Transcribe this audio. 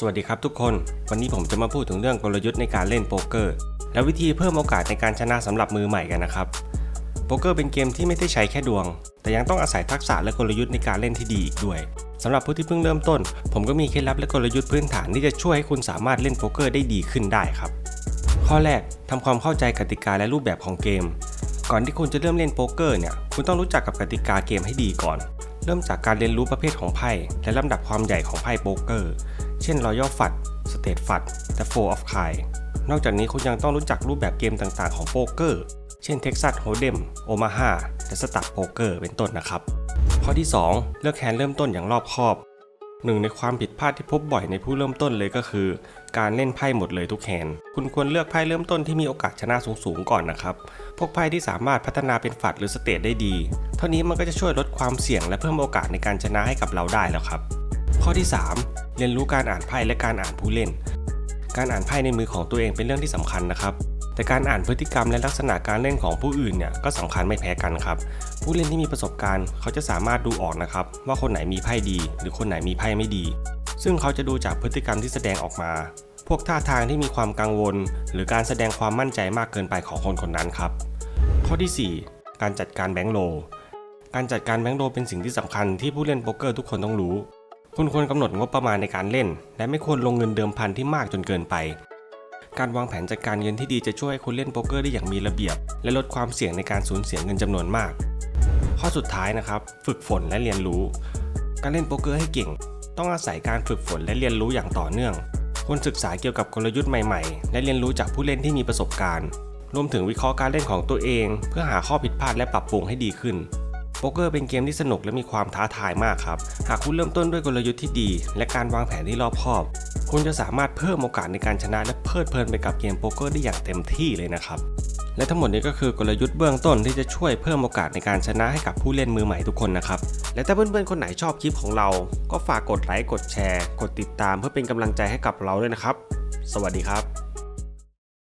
สวัสดีครับทุกคน วันนี้ผมจะมาพูดถึงเรื่องกลยุทธ์ในการเล่นโป๊กเกอร์ และวิธีเพิ่มโอกาสในการชนะสำหรับมือใหม่กันนะครับ โป๊กเกอร์เป็นเกมที่ไม่ได้ใช้แค่ดวง แต่ยังต้องอาศัยทักษะและกลยุทธ์ในการเล่นที่ดีอีกด้วยสำหรับผู้ที่เพิ่งเริ่มต้น ผมก็มีเคล็ดลับและกลยุทธ์พื้นฐานที่จะช่วยให้คุณสามารถเล่นโป๊กเกอร์ได้ดีขึ้นได้ครับ ข้อแรกทำความเข้าใจกติกาและรูปแบบของเกม ก่อนที่คุณจะเริ่มเล่นโป๊กเกอร์เนี่ย คุณต้องรู้จักกับกติกาเกมให้ดีก่อน เริ่มจากการเรียนรู้ประเภทของไพ่และลำดับความใหญ่ของไพ่โป๊กเกอร์ ช่น Royal f u d State f u d และ Four of k i นอกจากนี้คุณยังต้องรู้จักรูปแบบเกมต่างๆของโป๊กเกอร์ เช่น Texas Hold'em Omaha และ Star Poker เป็นต้นนะครับ ข้อที่ 2 เลือกแฮนเริ่มต้นอย่างรอบคอบหนึ่งในความผิดพลาดที่พบบ่อยในผู้เริ่มต้นเลยก็คือ การเล่นไพ่หมดเลยทุกแฮนคุณควรเลือกไพ่เริ่มต้นที่มีโอกาสชนะสูงๆก่อนนะครับ พวกไพ่ที่สามารถพัฒนาเป็นฝัดหรือสเตทได้ดี เท่านี้มันก็จะช่วยลดความเสี่ยงและเพิ่มโอกาสในการชนะให้กับเราได้แล้วครับ ข้อที่ 3 เรียนรู้การอ่านไพ่และการอ่านผู้เล่น การอ่านไพ่ในมือของตัวเองเป็นเรื่องที่สำคัญนะครับ แต่การอ่านพฤติกรรมและลักษณะการเล่นของผู้อื่นเนี่ยก็สำคัญไม่แพ้กันครับ ผู้เล่นที่มีประสบการณ์ เขาจะสามารถดูออกนะครับ ว่าคนไหนมีไพ่ดี หรือคนไหนมีไพ่ไม่ดี ซึ่งเขาจะดูจากพฤติกรรมที่แสดงออกมา พวกท่าทางที่มีความกังวล หรือการแสดงความมั่นใจมากเกินไปของคนคนนั้นครับ ข้อที่ 4 การจัดการแบงก์โลการจัดการแบงก์โลเป็นสิ่งที่สำคัญที่ผู้เล่นโป๊กเกอร์ทุกคนต้องรู้ คุณควรกำหนดงบประมาณในการเล่น และไม่ควรลงเงินเดิมพันที่มากจนเกินไป การวางแผนจัดการเงินที่ดีจะช่วยให้คุณเล่นโป๊กเกอร์ได้อย่างมีระเบียบ และลดความเสี่ยงในการสูญเสียเงินจำนวนมาก ข้อสุดท้ายนะครับ ฝึกฝนและเรียนรู้ การเล่นโป๊กเกอร์ให้เก่ง ต้องอาศัยการฝึกฝนและเรียนรู้อย่างต่อเนื่องควรศึกษาเกี่ยวกับกลยุทธ์ใหม่ๆ และเรียนรู้จากผู้เล่นที่มีประสบการณ์ รวมถึงวิเคราะห์การเล่นของตัวเอง เพื่อหาข้อผิดพลาดและปรับปรุงให้ดีขึ้น โป๊กเกอร์เป็นเกมที่สนุกและมีความท้าทายมากครับ หากคุณเริ่มต้นด้วยกลยุทธ์ที่ดี และการวางแผนที่รอบคอบ คุณจะสามารถเพิ่มโอกาสในการชนะและเพลิดเพลินไปกับเกมโป๊กเกอร์ได้อย่างเต็มที่เลยนะครับและทั้งหมดนี้ก็คือกลยุทธ์เบื้องต้นที่จะช่วยเพิ่มโอกาสในการชนะให้กับผู้เล่นมือใหม่ทุกคนนะครับ และถ้าเพื่อนๆคนไหนชอบคลิปของเรา ก็ฝากกดไลค์ กดแชร์ กดติดตามเพื่อเป็นกำลังใจให้กับเราด้วยนะครับ สวัสดีครับ